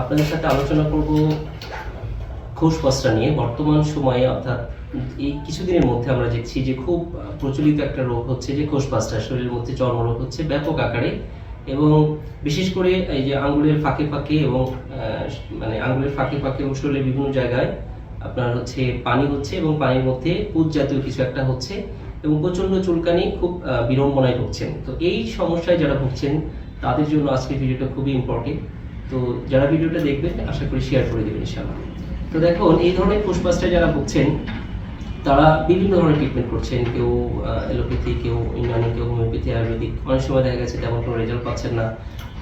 আপনাদের সাথে আলোচনা করব খোসপসরা নিয়ে। বর্তমান সময়ে অর্থাৎ এই কিছুদিনের মধ্যে আমরা দেখছি যে খুব প্রচলিত একটা রোগ হচ্ছে যে খোসপসরা শরীরের মধ্যে চর্মরোগ হচ্ছে ব্যাপক আকারে এবং বিশেষ করে এই যে আঙ্গুলের ফাঁকে ফাঁকে এবং মানে আঙ্গুলের ফাঁকে ফাঁকে এবং শরীরের বিভিন্ন জায়গায় আপনার হচ্ছে পানি হচ্ছে এবং পানির মধ্যে পুজ জাতীয় কিছু একটা হচ্ছে এবং প্রচণ্ড চুলকানি খুব বিড়ম্বনায় ভুগছেন। তো এই সমস্যায় যারা ভুগছেন, তাদের জন্য আজকের ভিডিওটা খুবই ইম্পর্টেন্ট তো যারা ভিডিওটা দেখবেন, আশা করি শেয়ার করে দেবেন ইনশাআল্লাহ। তো দেখুন এই ধরনের পুষ্পাসটায় যারা ভুগছেন, তারা বিভিন্ন ধরনের ট্রিটমেন্ট করছেন। কেউ অ্যালোপ্যাথি কেউ ইউনানি কেউ হোমিওপ্যাথি আয়ুর্বেদিক অনেক সময় দেখা গেছে তেমন কোনো রেজাল্ট পাচ্ছেন না।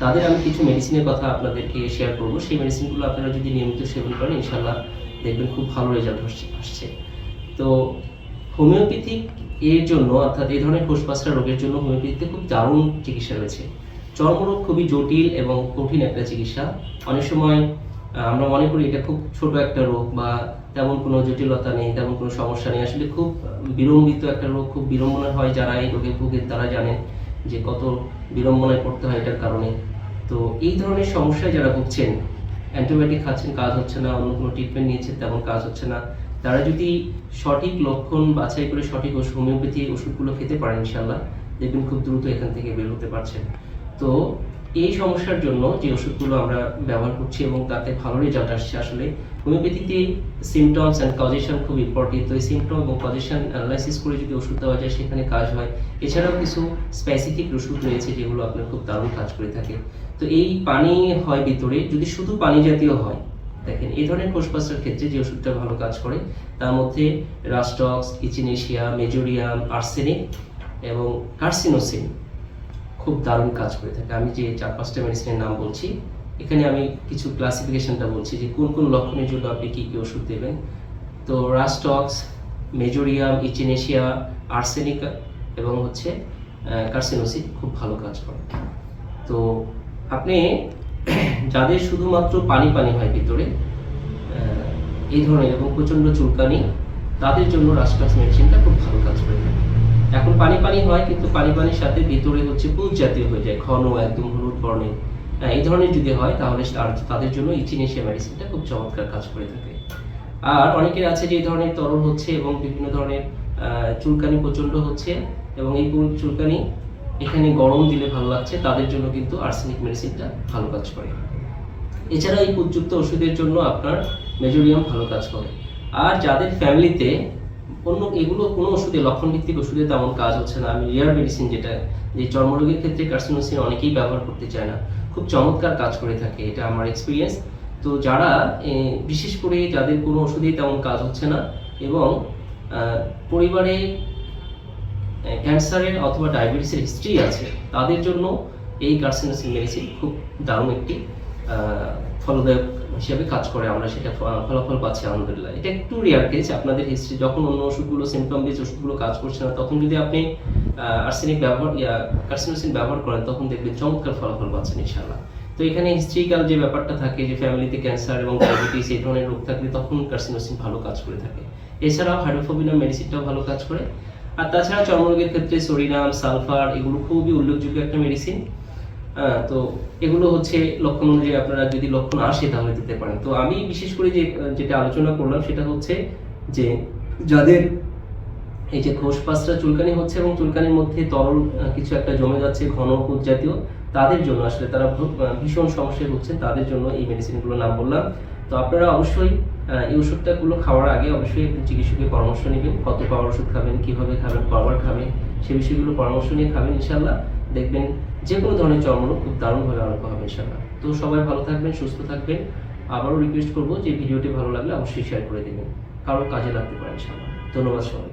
তাদের আমি কিছু মেডিসিনের কথা আপনাদেরকে শেয়ার করব। সেই মেডিসিনগুলো আপনারা যদি নিয়মিত সেবন করেন ইনশাল্লাহ দেখবেন খুব ভালো রেজাল্ট আসছে তো হোমিওপ্যাথিক এর জন্য, অর্থাৎ এই ধরনের কোষপাসরা রোগের জন্য হোমিওপ্যাথিতে খুব দারুণ চিকিৎসা রয়েছে। চর্মরোগ খুবই জটিল এবং কঠিন একটা চিকিৎসা। অনেক সময় আমরা মনে করি এটা খুব ছোট একটা রোগ বা তেমন কোনো জটিলতা নেই, তেমন কোনো সমস্যা নেই। আসলে খুব বিড়ম্বিত একটা রোগ, খুব বিড়ম্বনা হয় যারা এই রোগে ভুগেন তারা জানেন যে কত বিড়ম্বনায় পড়তে হয় এটার কারণে। তো এই ধরনের সমস্যায় যারা ভুগছেন, অ্যান্টিবায়োটিক খাচ্ছেন, কাজ হচ্ছে না, অন্য কোনো ট্রিটমেন্ট নিয়েছেন, তেমন কাজ হচ্ছে না, তারা যদি সঠিক লক্ষণ বাছাই করে সঠিক হোমিওপ্যাথি ওষুধগুলো খেতে পারেন ইনশাল্লাহ দেখবেন খুব দ্রুত এখান থেকে বের হতে পারছেন। তো এই সমস্যার জন্য যে ওষুধগুলো আমরা ব্যবহার করছি এবং তাতে ভালো রেজাল্ট আসছে আসলে হোমিওপ্যাথিতে সিমটমস অ্যান্ড কজেশন খুব ইম্পর্টেন্ট তো এই সিমটম এবং কজেশন অ্যানালাইসিস করে যদি ওষুধ দেওয়া যায়, সেখানে কাজ হয়। এছাড়াও কিছু স্পেসিফিক ওষুধ রয়েছে যেগুলো আপনার খুব দারুণ কাজ করে থাকে। তো এই পানি হয় ভিতরে, যদি শুধু পানি জাতীয় হয়, দেখেন, এই ধরনের কোষপাস্টার ক্ষেত্রে যে ওষুধটা ভালো কাজ করে, তার মধ্যে rhus tox echinacea, mezereum, arsenic এবং কার্সিনোসিন। খুব দারুণ কাজ করে থাকে। আমি যে চার, পাঁচটা মেডিসিনের নাম বলছি, এখানে আমি কিছু ক্লাসিফিকেশনটা বলছি যে কোন কোন লক্ষণের জন্য আপনি কী কী ওষুধ দেবেন। তো রাস্টক্স মেজোরিয়াম ইচিনেশিয়া আর্সেনিক এবং হচ্ছে কার্সিনোসিন খুব ভালো কাজ করে। তো আপনি যাদের শুধুমাত্র পানি পানি হয় ভিতরে এই ধরনের এবং প্রচণ্ড চুলকানি, তাদের জন্য রাস্টক্স মেডিসিনটা খুব ভালো কাজ করে থাকে। এখন পানি পানি হয় কিন্তু পানি পানির সাথে ভিতরে হচ্ছে পুজ জাতীয় হয়ে যায় ঘন একদম হলুদ বর্ণের। হ্যাঁ, এই ধরনের যদি হয় তাহলে তাদের জন্য ইচিনেশিয়া মেডিসিনটা খুব চমৎকার কাজ করে থাকে। আর অনেকের আছে যে এই ধরনের তরল হচ্ছে এবং বিভিন্ন ধরনের চুলকানি প্রচণ্ড হচ্ছে এবং এই চুলকানি এখানে গরম দিলে ভালো লাগছে তাদের জন্য কিন্তু আর্সেনিক মেডিসিনটা ভালো কাজ করে। এছাড়া এই পুজযুক্ত ওষুধের জন্য আপনার মেজোরিয়াম ভালো কাজ করে। আর যাদের ফ্যামিলিতে অন্য এগুলো কোনো ওষুধে লক্ষণ ভিত্তিক ওষুধে তেমন কাজ হচ্ছে না। আমি রিয়ার মেডিসিন যেটা, যে চর্মরোগের ক্ষেত্রে কার্সিনোসিন অনেকেই ব্যবহার করতে চায় না। খুব চমৎকার কাজ করে থাকে, এটা আমার এক্সপিরিয়েন্স তো যারা বিশেষ করে যাদের কোনো ওষুধেই তেমন কাজ হচ্ছে না এবং পরিবারে ক্যান্সারের অথবা ডায়াবেটিসের হিস্ট্রি আছে, তাদের জন্য এই কার্সিনোসিন মেডিসিন খুব দারুণ একটি ফলদায়ক হিসেবে কাজ করে, আমরা সেটা ফলাফল পাচ্ছি, আলহামদুলিল্লাহ। এটা একটু রেয়ার কেস আপনাদের হিস্ট্রি যখন অন্য ওষুধগুলো সিমটম বেস ওষুধগুলো কাজ করছে না, তখন যদি আপনি আর্সেনিক ব্যবহার, ইয়া কার্সিনোসিন ব্যবহার করেন, তখন দেখবেন চমৎকার ফলাফল পাচ্ছেন, ইনশাআল্লাহ। তো এখানে হিস্ট্রিক্যাল যে ব্যাপারটা থাকে, যে ফ্যামিলিতে ক্যান্সার এবং ডায়াবেটিস এই ধরনের রোগ থাকলে তখন কার্সিনোসিন ভালো কাজ করে থাকে। এছাড়াও হাইড্রোফোবিনা মেডিসিনটাও ভালো কাজ করে। আর তাছাড়া চর্মরোগের ক্ষেত্রে সোডিনাম সালফার এগুলো খুবই উল্লেখযোগ্য একটা মেডিসিন তো এগুলো হচ্ছে লক্ষণ অনুযায়ী আপনারা যদি লক্ষণ আসে তাহলে দিতে পারেন। তো আমি বিশেষ করে যে যেটা আলোচনা করলাম সেটা হচ্ছে যে, যাদের এই যে খোসপাসরা চুলকানি হচ্ছে এবং চুলকানির মধ্যে তরল কিছু একটা জমে যাচ্ছে, ঘন জাতীয়, তাদের জন্য আসলে তারা ভীষণ সমস্যায় হচ্ছে তাদের জন্য এই মেডিসিনগুলোর নাম বললাম। তো আপনারা অবশ্যই এই ওষুধটাগুলো খাওয়ার আগে অবশ্যই একটু চিকিৎসকের পরামর্শ নেবেন, কত পাওয়ার ওষুধ খাবেন, কীভাবে খাবেন কবার খাবেন, সে বিষয়গুলো পরামর্শ নিয়ে খাবেন ইনশাল্লাহ দেখবেন যে কোনো ধরনের চর্মরোগ খুব দারুণভাবে আরোগ্য হবে ইনশাল্লাহ তো সবাই ভালো থাকবেন, সুস্থ থাকবেন। আবারও রিকোয়েস্ট করব যে ভিডিওটি ভালো লাগলে অবশ্যই শেয়ার করে দেবেন। কারোর কাজে লাগতে পারে ইনশাল্লাহ ধন্যবাদ সবাই